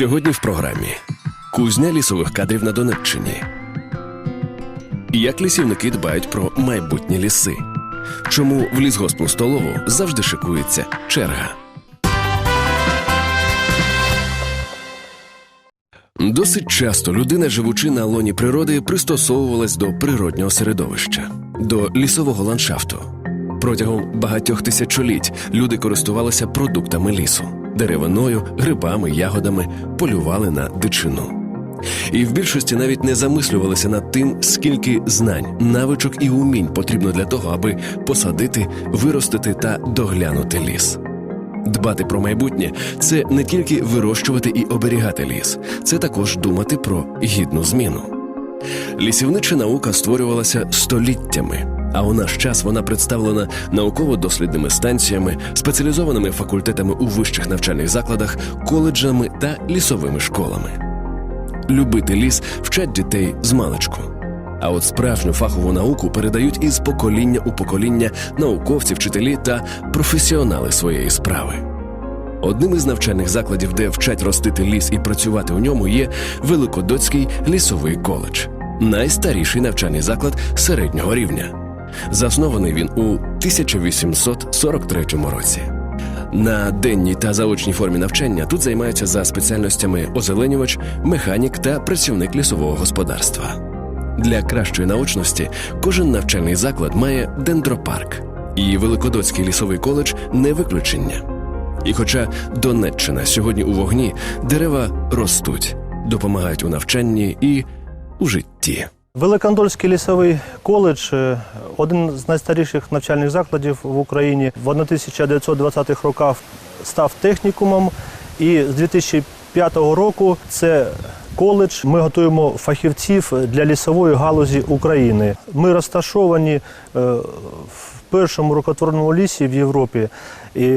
Сьогодні в програмі Кузня лісових кадрів на Донеччині. Як лісівники дбають про майбутні ліси? Чому в лісгоспну столову завжди шикується черга? Досить часто людина, живучи на лоні природи, пристосовувалась до природнього середовища, до лісового ландшафту. Протягом багатьох тисячоліть люди користувалися продуктами лісу, деревиною, грибами, ягодами, полювали на дичину. І в більшості навіть не замислювалися над тим, скільки знань, навичок і умінь потрібно для того, аби посадити, виростити та доглянути ліс. Дбати про майбутнє це не тільки вирощувати і оберігати ліс, це також думати про гідну зміну. Лісівнича наука створювалася століттями, а у наш час вона представлена науково-дослідними станціями, спеціалізованими факультетами у вищих навчальних закладах, коледжами та лісовими школами. Любити ліс вчать дітей з маличку. А от справжню фахову науку передають із покоління у покоління науковці, вчителі та професіонали своєї справи. Одним із навчальних закладів, де вчать ростити ліс і працювати у ньому, є Великодоцький лісовий коледж, найстаріший навчальний заклад середнього рівня. Заснований він у 1843 році. На денній та заочній формі навчання тут займаються за спеціальностями озеленювач, механік та працівник лісового господарства. Для кращої наочності кожен навчальний заклад має дендропарк, і Великодоцький лісовий коледж не виключення. І хоча Донеччина сьогодні у вогні, дерева ростуть, допомагають у навчанні і у житті. Великандольський лісовий коледж е, один з найстаріших навчальних закладів в Україні. В 1920-х роках став технікумом, і з 2005 року це коледж. Ми готуємо фахівців для лісової галузі України. Ми розташовані е, в першому рукотворному лісі в Європі і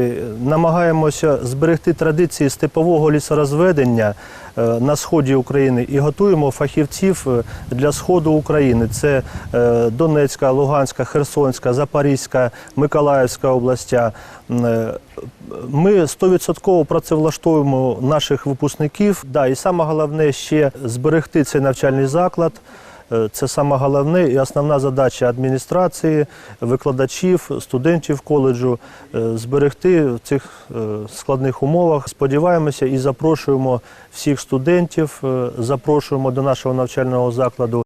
намагаємося зберегти традиції степового лісорозведення е, на сході України і готуємо фахівців е, для сходу України. Це е, Донецька, Луганська, Херсонська, Запорізька, Миколаївська областя. Ми 100% працевлаштовуємо наших випускників. Да, і саме головне ще зберегти цей навчальний заклад. Е, Це саме головне і основна задача адміністрації, викладачів, студентів коледжу е, зберегти в цих е, складних умовах. Сподіваємося і запрошуємо всіх студентів, запрошуємо до нашого навчального закладу.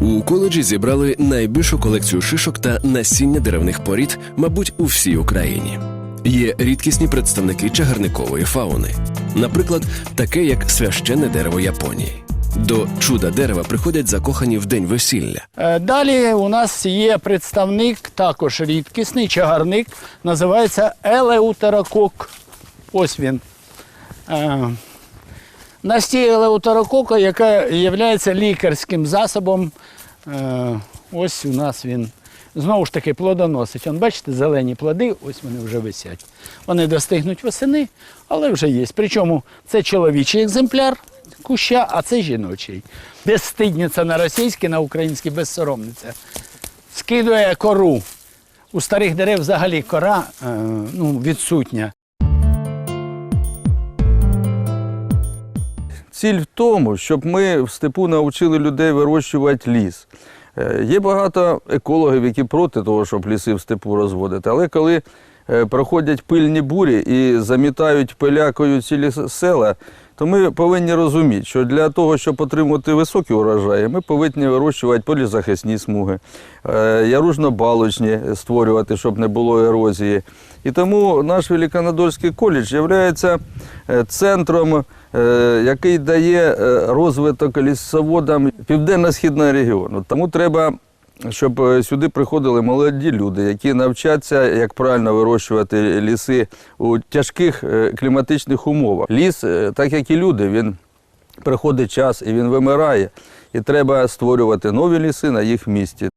У коледжі зібрали найбільшу колекцію шишок та насіння деревних порід, мабуть, у всій Україні. Є рідкісні представники чагарникової фауни, наприклад, таке як священне дерево Японії. До чуда дерева приходять закохані в день весілля. Е, Далі у нас є представник, також рідкісний чагарник, називається елеутерокок. Ось він. Е, Настій елеутерокока, яка є лікарським засобом. Е, Ось у нас він знову ж таки плодоносить. Он, бачите, зелені плоди, ось вони вже висять. Вони достигнуть восени, але вже є. Причому це чоловічий екземпляр куща, а це жіночий. Безстидниця на російській, на українській безсоромниця. Скидує кору. У старих дерев взагалі кора е, ну, відсутня. Ціль в тому, щоб ми в степу навчили людей вирощувати ліс. Е, Є багато екологів, які проти того, щоб ліси в степу розводити. Але коли е, проходять пильні бурі і замітають пилякою цілі села, то ми повинні розуміти, що для того, щоб отримати високі урожаї, ми повинні вирощувати полізахисні смуги, е, яружно-балочні створювати, щоб не було ерозії. І тому наш Великонадольський коледж є центром, е, який дає е, розвиток лісоводам південно-східного регіону. Тому треба, щоб е, сюди приходили молоді люди, які навчаться, як правильно вирощувати ліси у тяжких е, кліматичних умовах. Ліс, е, так як і люди, він приходить час і він вимирає. І треба створювати нові ліси на їх місці.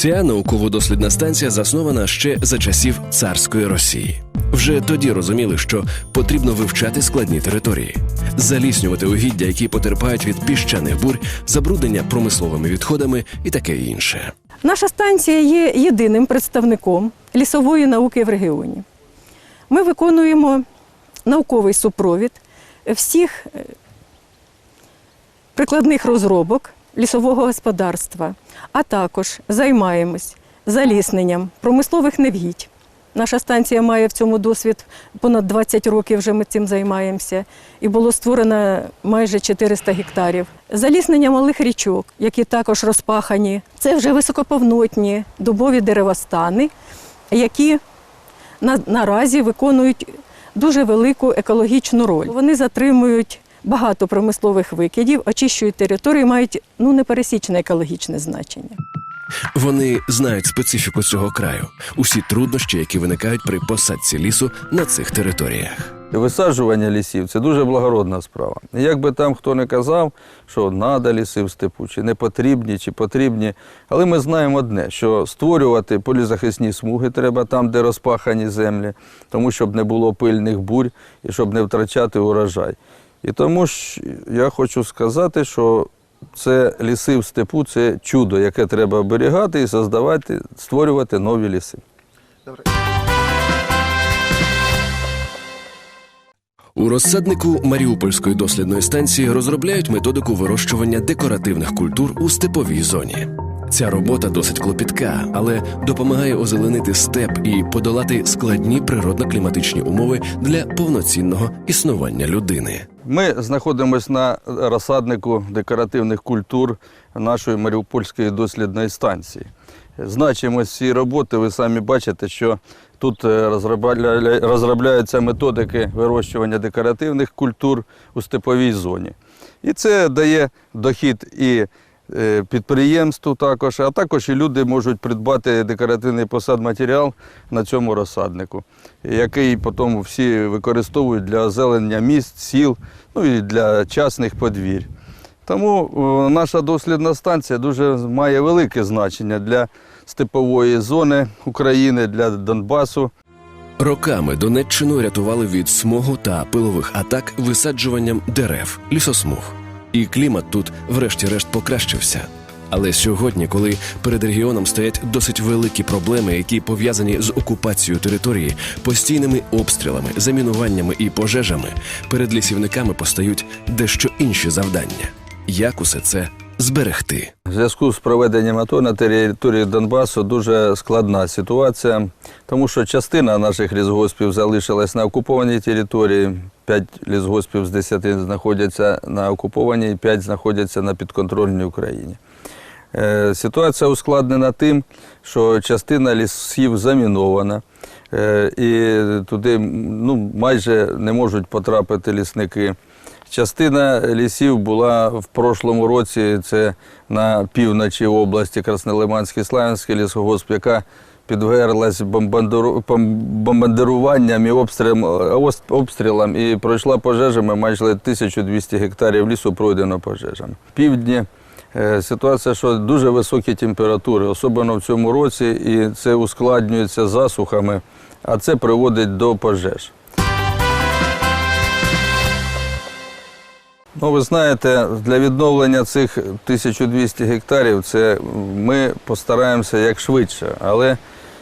Ця науково-дослідна станція заснована ще за часів царської Росії. Вже тоді розуміли, що потрібно вивчати складні території, заліснювати угіддя, які потерпають від піщаних бурь, забруднення промисловими відходами і таке інше. Наша станція є єдиним представником лісової науки в регіоні. Ми виконуємо науковий супровід всіх е, прикладних розробок лісового господарства, а також займаємось залісненням промислових невгідь. Наша станція має в цьому досвід понад 20 років вже ми цим займаємося, і було створено майже 400 гектарів. Заліснення малих річок, які також розпахані, це вже високоповнотні дубові деревостани, які на, наразі виконують дуже велику екологічну роль. Вони затримують багато промислових викидів, очищують території, мають ну, непересічне екологічне значення. Вони знають специфіку цього краю, усі труднощі, які виникають при посадці лісу на цих територіях. Висаджування лісів це дуже благородна справа. Як би там хто не казав, що треба ліси в степу, чи не потрібні, чи потрібні. Але ми знаємо одне, що створювати полізахисні смуги треба там, де розпахані землі, тому щоб не було пильних бурь і щоб не втрачати урожай. І тому ж я хочу сказати, що це ліси в степу це чудо, яке треба оберігати і создавати, створювати нові ліси. У розсаднику Маріупольської дослідної станції розробляють методику вирощування декоративних культур у степовій зоні. Ця робота досить клопітка, але допомагає озеленити степ і подолати складні природно-кліматичні умови для повноцінного існування людини. Ми знаходимося на розсаднику декоративних культур нашої Маріупольської дослідної станції. Значимость цієї роботи, ви самі бачите, що тут е, розробляються методики вирощування декоративних культур у степовій зоні. І це дає дохід і підприємству також, а також і люди можуть придбати декоративний посадматеріал на цьому розсаднику, який потім всі використовують для озеленення міст, сіл, ну і для частних подвір'я. Тому наша дослідна станція дуже має велике значення для степової зони України, для Донбасу. Роками Донеччину рятували від смогу та пилових атак висаджуванням дерев, лісосмуг. І клімат тут, врешті-решт, покращився. Але сьогодні, коли перед регіоном стоять досить великі проблеми, які пов'язані з окупацією території, постійними обстрілами, замінуваннями і пожежами, перед лісівниками постають дещо інші завдання. Як усе це зберегти? В зв'язку з проведенням АТО на території Донбасу дуже складна ситуація, тому що частина наших лісгоспів залишилась на окупованій території. П'ять лісгоспів з десяти знаходяться на окупованій, п'ять знаходяться на підконтрольній Україні. Е, Ситуація ускладнена тим, що частина лісів замінована, е, і туди ну, майже не можуть потрапити лісники. Частина лісів була в прошлому році, це на півночі області Краснолиманський Славянський лісогосп, яка підверглась бомбандиру- бом- бомбардируванням і обстрілам і пройшла пожежами майже 1200 гектарів лісу пройдено пожежами. Півдні е, ситуація, що дуже високі температури, особливо в цьому році, і це ускладнюється засухами, а це приводить до пожеж. Ну, ви знаєте, для відновлення цих 1200 гектарів це ми постараємося як швидше, але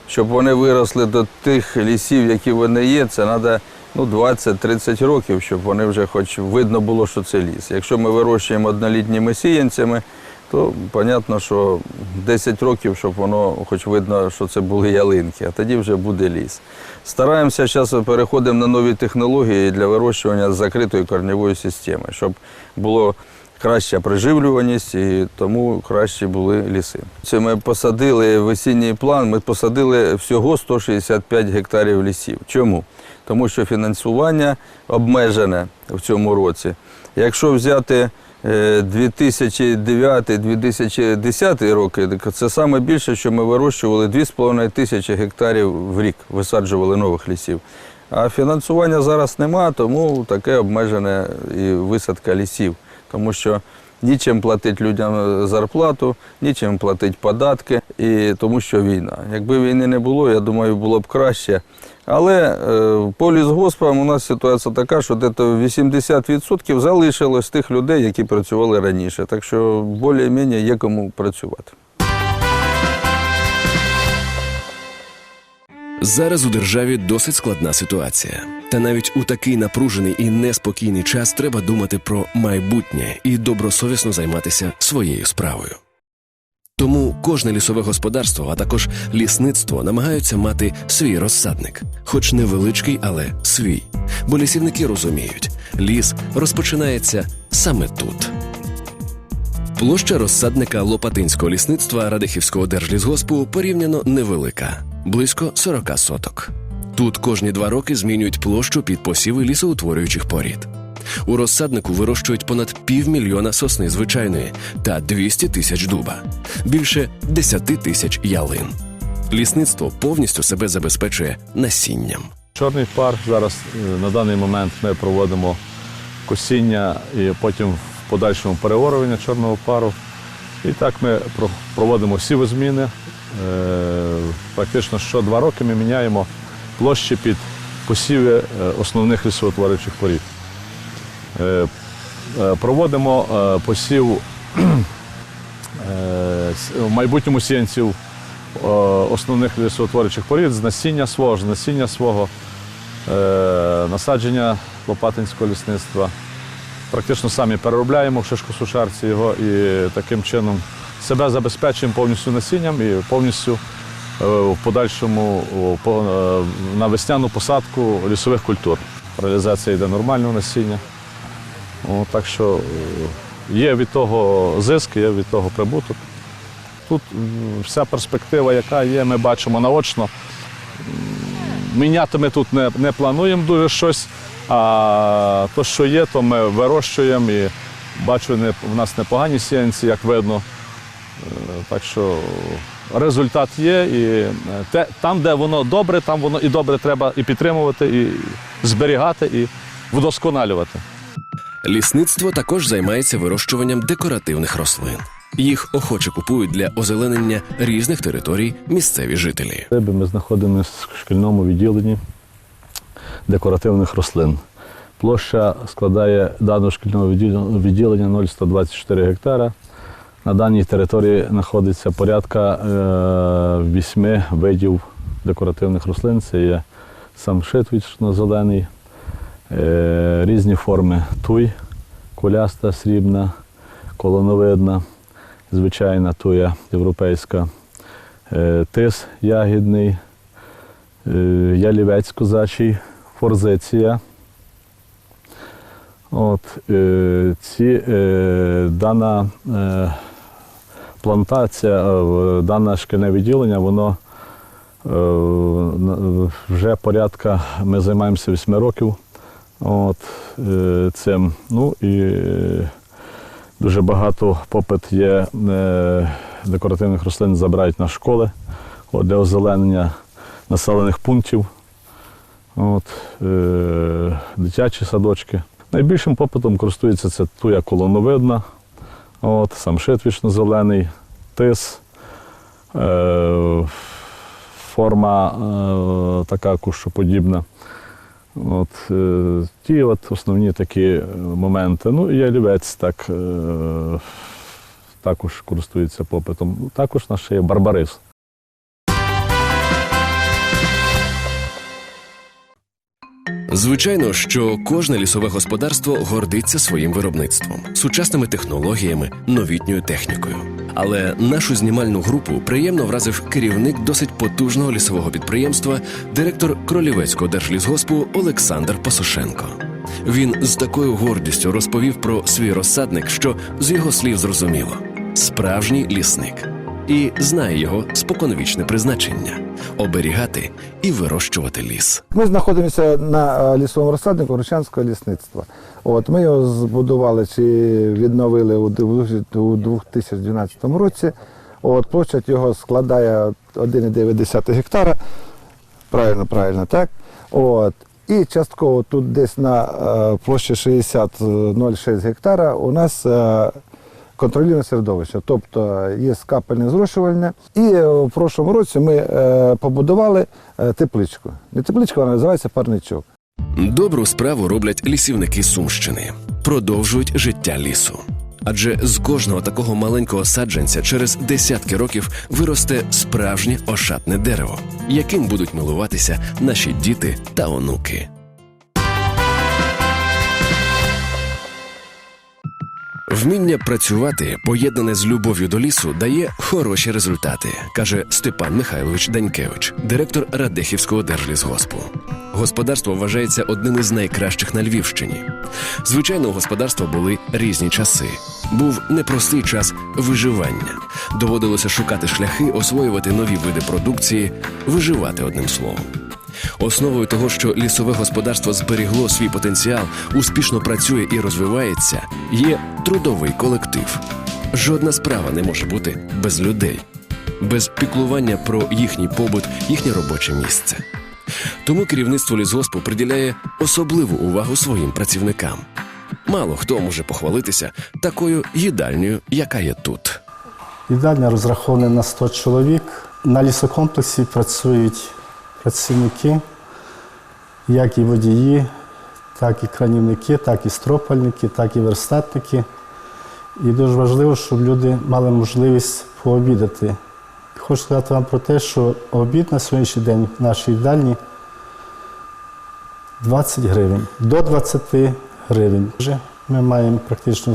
щоб вони виросли до тих лісів, які вони є, це треба ну, 20-30 років, щоб вони вже хоч видно було, що це ліс. Якщо ми вирощуємо однолітніми сіянцями, то зрозуміло, що 10 років, щоб воно хоч видно, що це були ялинки, а тоді вже буде ліс. Стараємося зараз переходимо на нові технології для вирощування закритої корневої системи, щоб було краща приживлюваність і тому кращі були ліси. Це ми посадили весінній план, ми посадили всього 165 гектарів лісів. Чому? Тому що фінансування обмежене в цьому році. Якщо взяти 2009-2010 роки, це саме більше, що ми вирощували 2,5 тисячі гектарів в рік, висаджували нових лісів. А фінансування зараз нема, тому таке обмежене і висадка лісів. Тому що нічим платити людям зарплату, нічим платити податки, і тому що війна. Якби війни не було, я думаю, було б краще. Але е, з лісгоспам у нас ситуація така, що десь 80% залишилось тих людей, які працювали раніше. Так що більш-менш є кому працювати. Зараз у державі досить складна ситуація. Та навіть у такий напружений і неспокійний час треба думати про майбутнє і добросовісно займатися своєю справою. Тому кожне лісове господарство, а також лісництво намагаються мати свій розсадник, хоч невеличкий, але свій. Бо лісівники розуміють, ліс розпочинається саме тут. Площа розсадника Лопатинського лісництва Радихівського держлісгоспу порівняно невелика близько 40 соток. Тут кожні два роки змінюють площу під посіви лісоутворюючих порід. У розсаднику вирощують понад півмільйона сосни звичайної та 200 тисяч дуба, більше 10 тисяч ялин. Лісництво повністю себе забезпечує насінням. Чорний пар зараз е, на даний момент ми проводимо косіння і потім в подальшому переорування чорного пару. І так ми про- проводимо сівозміни. Е, Практично що два роки ми міняємо площі під посіви е, основних лісоутворюючих порід. Е, е, Проводимо е, посів е, в майбутньому сіянців е, основних лісоутворюючих порід з насіння свого, з насіння свого е, насадження Лопатинського лісництва. Практично самі переробляємо в шишкосушарці його і таким чином себе забезпечуємо повністю насінням і повністю е, в подальшому е, на весняну посадку лісових культур. Реалізація йде нормального насіння. Так що е, є від того зиск, є від того прибуток. Тут вся перспектива, яка є, ми бачимо наочно. Міняти ми тут не, не плануємо дуже щось, а то, що є, то ми вирощуємо і бачу, в нас непогані сіянці, як видно. Так що результат є. І е, те, там, де воно добре, там воно і добре треба і підтримувати, і зберігати, і вдосконалювати. Лісництво також займається вирощуванням декоративних рослин. Їх охоче купують для озеленення різних територій місцеві жителі. Ми знаходимося в шкільному відділенні декоративних рослин. Площа складає даного шкільного відділення 0,124 гектара. На даній території знаходиться порядка е, вісьми видів декоративних рослин. Це є самшит вічно-зелений, е, різні форми туй, куляста, срібна, колоновидна, звичайна туя європейська, е, тис ягідний, ялівець козачий, форзиція. От, ці, дана плантація, е, дане шкільне відділення, воно е, вже порядка, ми займаємося 8 років от, е, цим. Ну і дуже багато попит є декоративних рослин забирають на школи от, для озеленення населених пунктів, от, дитячі садочки. Найбільшим попитом користується це туя колоновидна, от, самшит вічно-зелений, тис, е, форма е, така кущоподібна. От, е, ті от основні такі е, моменти. Ну і ялівець так, е, також користується попитом. Також наш є барбарис. Звичайно, що кожне лісове господарство гордиться своїм виробництвом, сучасними технологіями, новітньою технікою. Але нашу знімальну групу приємно вразив керівник досить потужного лісового підприємства, директор Кролівецького держлісгоспу Олександр Посошенко. Він з такою гордістю розповів про свій розсадник, що з його слів зрозуміло справжній лісник і знає його споконвічне призначення оберігати і вирощувати ліс. Ми знаходимося на е, лісовому розсаднику Ручанського лісництва. От, ми його збудували чи відновили у 2012 році. От, площадь його складає 1,9 гектара. Правильно, правильно, так? От. І частково тут десь на е, площі 60,06 гектара у нас е, контролюємо середовище, тобто є капельне зрошувальне. І е, в прошлому році ми е, побудували е, тепличку. Не тепличка, вона називається парничок. Добру справу роблять лісівники Сумщини, продовжують життя лісу. Адже з кожного такого маленького саджанця через десятки років виросте справжнє ошатне дерево, яким будуть милуватися наші діти та онуки. Вміння працювати, поєднане з любов'ю до лісу, дає хороші результати, каже Степан Михайлович Данькевич, директор Радехівського держлісгоспу. Господарство вважається одним із найкращих на Львівщині. Звичайно, у господарства були різні часи. Був непростий час виживання. Доводилося шукати шляхи, освоювати нові види продукції, виживати одним словом. Основою того, що лісове господарство зберігло свій потенціал, успішно працює і розвивається, є трудовий колектив. Жодна справа не може бути без людей, без піклування про їхній побут, їхнє робоче місце. Тому керівництво лісгоспу приділяє особливу увагу своїм працівникам. Мало хто може похвалитися такою їдальнею, яка є тут. Їдальня розрахована на 100 чоловік. На лісокомплексі працюють працівники, як і водії, так і кранівники, так і стропальники, так і верстатники. І дуже важливо, щоб люди мали можливість пообідати. Хочу сказати вам про те, що обід на сьогоднішній день в нашій їдальні 20 гривень, до 20 гривень. Ми маємо практично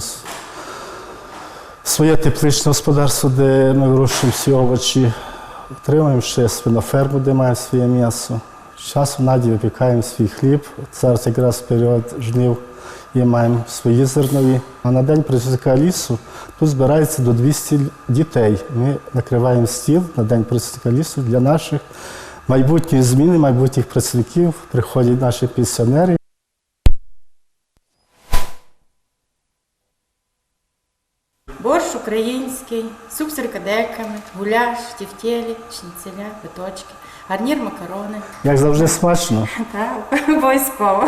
своє тепличне господарство, де ми вирощуємо всі овочі. Отримуємо ще свиноферму, де маємо своє м'ясо. З часу наді випікаємо свій хліб. Зараз якраз період жнив і маємо свої зернові. А на день працівника лісу тут збирається до 200 дітей. Ми накриваємо стіл на день працівника лісу для наших майбутньої зміни, майбутніх працівників. Приходять наші пенсіонери. Український, суп з рикадеками, гуляш, тівтєлі, шніцеля, биточки, гарнір макарони. Як завжди смачно. Так, обов'язково.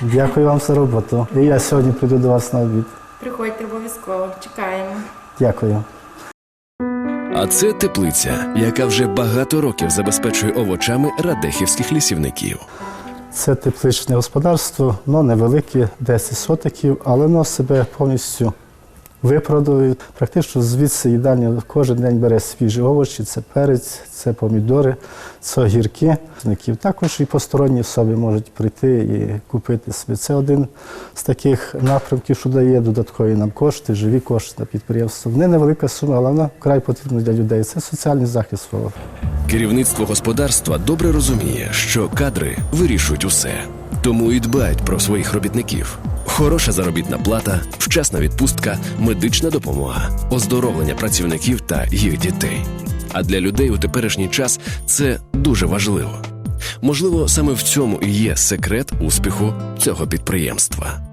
Дякую вам за роботу. І я сьогодні прийду до вас на обід. Приходьте обов'язково, чекаємо. Дякую. А це теплиця, яка вже багато років забезпечує овочами радехівських лісівників. Це тепличне господарство, воно невелике, 10 сотиків, але воно себе повністю виправдовує. Практично звідси їдальня кожен день бере свіжі овочі, це перець, це помідори, це огірки. Також і посторонні особи можуть прийти і купити собі. Це один з таких напрямків, що дає додаткові нам кошти, живі кошти на підприємство. Не невелика сума, але вона вкрай потрібна для людей. Це соціальний захист свого. Керівництво господарства добре розуміє, що кадри вирішують усе, тому і дбають про своїх робітників. Хороша заробітна плата, вчасна відпустка, медична допомога, оздоровлення працівників та їх дітей. А для людей у теперішній час це дуже важливо. Можливо, саме в цьому і є секрет успіху цього підприємства.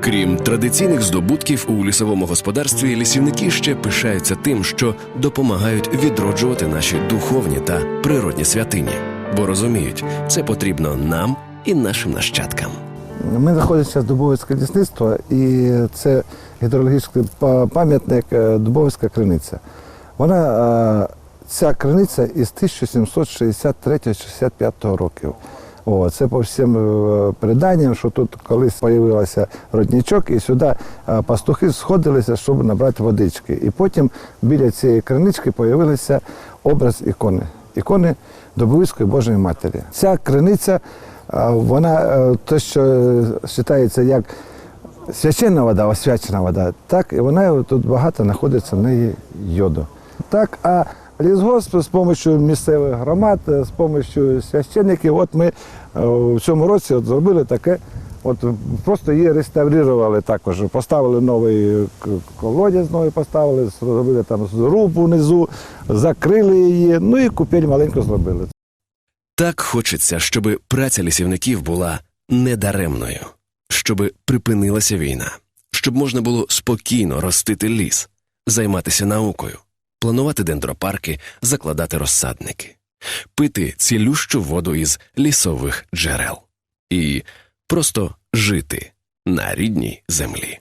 Крім традиційних здобутків у лісовому господарстві, лісівники ще пишаються тим, що допомагають відроджувати наші духовні та природні святині, бо розуміють, це потрібно нам і нашим нащадкам. Ми знаходимося в Дубовицьке лісництво, і це гідрологічний пам'ятник е, Дубовицька криниця. Вона, е, ця криниця із 1763-65 років. О, це по всім е, переданням, що тут колись з'явився родничок, і сюди пастухи сходилися, щоб набрати водички. І потім біля цієї кринички з'явився образ ікони. Ікони Дубовицької Божої Матері. Ця криниця, е, вона е, те, що вважається як священна вода, освячена вода, так і вона тут багато знаходиться в неї йоду. Так, а лісгосп з допомогою місцевих громад, з допомогою священників, от ми е, в цьому році от зробили таке. От просто її реставрували також. Поставили новий колодязь, новий поставили, зробили там зруб внизу, закрили її, ну і купель маленько зробили. Так хочеться, щоб праця лісівників була недаремною, щоб припинилася війна, щоб можна було спокійно ростити ліс, займатися наукою, планувати дендропарки, закладати розсадники, пити цілющу воду із лісових джерел і просто жити на рідній землі.